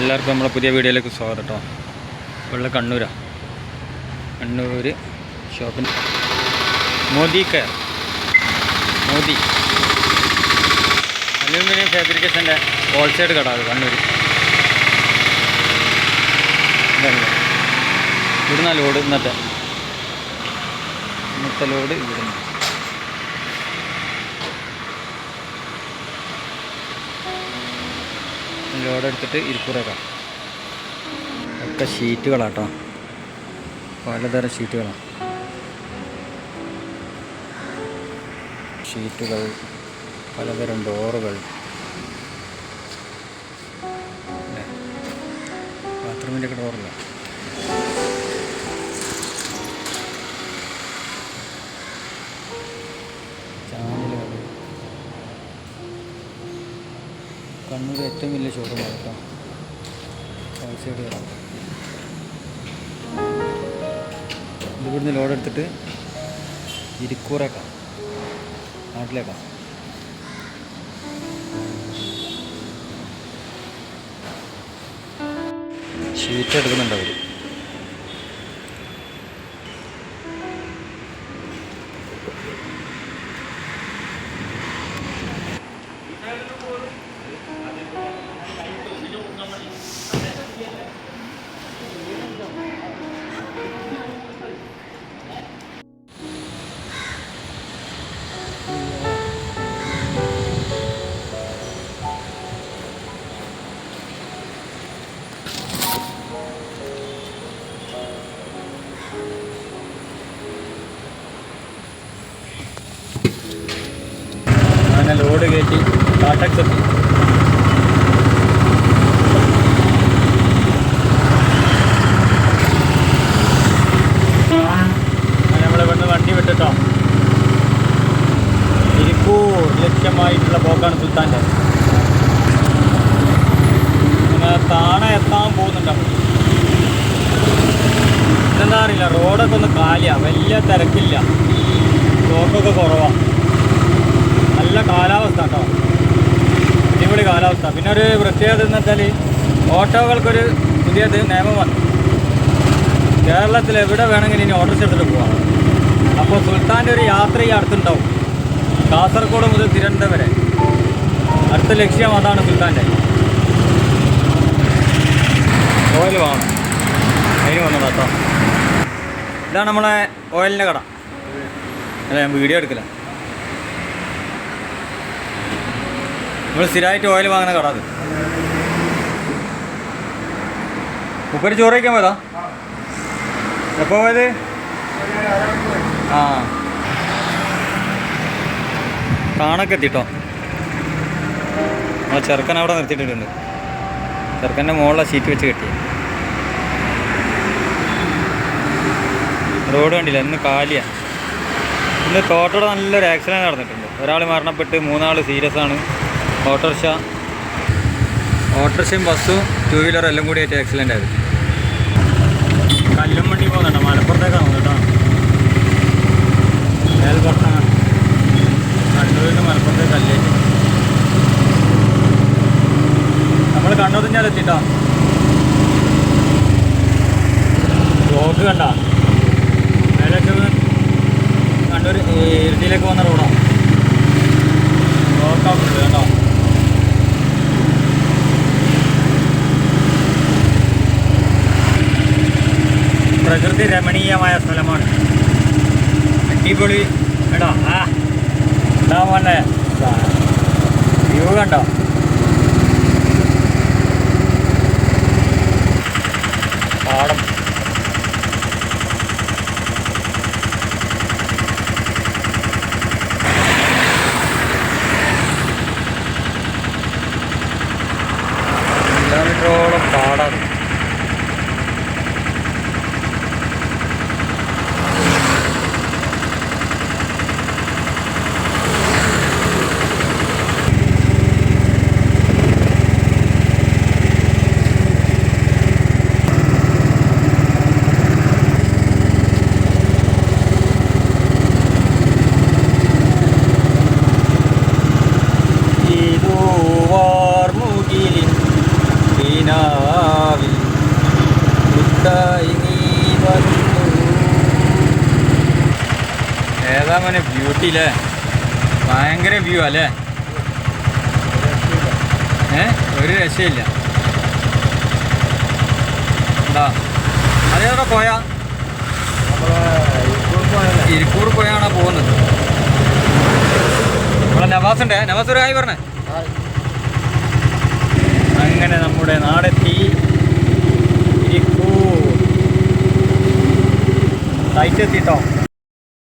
എല്ലാവർക്കും നമ്മളെ പുതിയ വീഡിയോയിലേക്ക് സ്വാഗതം കേട്ടോ. ഇവിടെ കണ്ണൂരാ. കണ്ണൂര് ഷോപ്പിന്. മോദി കെയർ. മോദി. അലൂമിനിയം ഫാബ്രിക്കേഷന്റെ ഹോൾസൈഡ് കട അത് കണ്ണൂർ ഇവിടുന്ന ലോഡ് ഇന്നത്തെ. ഇന്നത്തെ ലോഡ് ഇവിടുന്ന്. ലോഡ് എടുത്തിട്ട് ഇരിക്കൂറേക്കാം ഒക്കെ. ഷീറ്റുകളാട്ടോ. പലതരം ഷീറ്റുകളാണ് ഷീറ്റുകൾ പലതരം ഡോറുകൾ. ബാത്റൂമിന്റെയൊക്കെ ഡോറില്ല? കണ്ണൂർ ഏറ്റവും വലിയ ഷോറൂമാണ് കേട്ടോ. സൈഡ് കട ഇവിടുന്ന് ലോഡ് എടുത്തിട്ട് ഇരിക്കൂറേക്കാം നാട്ടിലേക്കാം ഷീറ്റ് എടുക്കുന്നുണ്ട് അവർ അങ്ങനെ ലോഡ് കയറ്റി ടാറ്റക്സ് വണ്ടി ലക്ഷ്യമായിട്ടുള്ള പോക്കാണ് സുൽത്താന്റെ. കാലിയാണ് വലിയ തിരക്കില്ല. ബ്ലോക്കൊക്കെ കുറവാണ് നല്ല കാലാവസ്ഥ കേട്ടോ. അടിപൊളി കാലാവസ്ഥ. പിന്നെ ഒരു പ്രത്യേകത എന്ന് വെച്ചാൽ ഓട്ടോകൾക്കൊരു പുതിയത് നിയമം വന്നു. കേരളത്തിൽ എവിടെ വേണമെങ്കിലും ഇനി ഓർഡർ ചെയ്തിട്ട് പോവാം. അപ്പോൾ സുൽത്താന്റെ ഒരു യാത്ര ഈ അടുത്തുണ്ടാവും. കാസർഗോഡ് മുതൽ തിരുവനന്തപുരം വരെ. അടുത്ത ലക്ഷ്യം അതാണ് സുൽത്താന്റെ. ഓയിൽ വേണം. അതിന് വന്നതാ കേട്ടോ ഇതാണ് നമ്മളെ ഓയിലിന്റെ കട. അല്ല ഞാൻ വീഡിയോ എടുക്കില്ല. നമ്മൾ സ്ഥിരമായിട്ട് ഓയിൽ വാങ്ങുന്ന കട അത്. ഉപ്പര് ചോറ് കഴിക്കാൻ പോയതാ? എപ്പോ പോയത്? ആ. കാണൊക്കെ എത്തിട്ടോ. നമ്മളെ ചെറുക്കൻ അവിടെ നിർത്തിയിട്ടുണ്ട് ചെറുക്കന്റെ മുകളിലെ സീറ്റ് വെച്ച് കെട്ടി. റോഡ് കണ്ടില്ല ഇന്ന് കാലിയാണ് ഇന്ന് തോട്ടോടെ നല്ലൊരു ആക്സിഡന്റ് നടന്നിട്ടുണ്ട്. ഒരാൾ മരണപ്പെട്ട് മൂന്നാൾ സീരിയസ് ആണ്. ഓട്ടോറിക്ഷ ഓട്ടോറിക്ഷയും ബസ്സും ടൂ വീലറും എല്ലാം കൂടി ആയിട്ട് ആക്സിഡന്റ് ആയത് കല്ലും വണ്ടി പോകുന്നുണ്ട്. മലപ്പുറത്തേക്കാണ് കേട്ടോ. മേൽപട്ടണ കണ്ണൂരിൽ നിന്ന് മലപ്പുറത്തേക്ക് നമ്മൾ കണ്ണൂർ ഞാൻ ബ്ലോക്ക് കണ്ട മേലേക്ക് കണ്ണൂർ ഇരിട്ടിയിലേക്ക് വന്ന റോഡാണ് ബ്ലോക്കാവുന്നുണ്ട് കേട്ടോ. പ്രകൃതി രമണീയമായ സ്ഥലമാണ്. അടിപൊളി. കേട്ടോ ആ. മോനെ. വ്യൂ കണ്ടോ? ഏതാ മോനെ ബ്യൂട്ടി അല്ലേ ഭയങ്കര വ്യൂ അല്ലേ ഏ? ഒരു രക്ഷയില്ല. എന്താ? അതേതാ പോയാ? ഇരിക്കൂർ പോയാണോ പോകുന്നത്. ഇവിടെ നവാസ് ഉണ്ട് നവാസ് ഒരു ഹായ് പറഞ്ഞേ. അങ്ങനെ നമ്മുടെ നാടെത്തി ഇരിക്കൂർ. സൈറ്റ് എത്തിട്ടോ?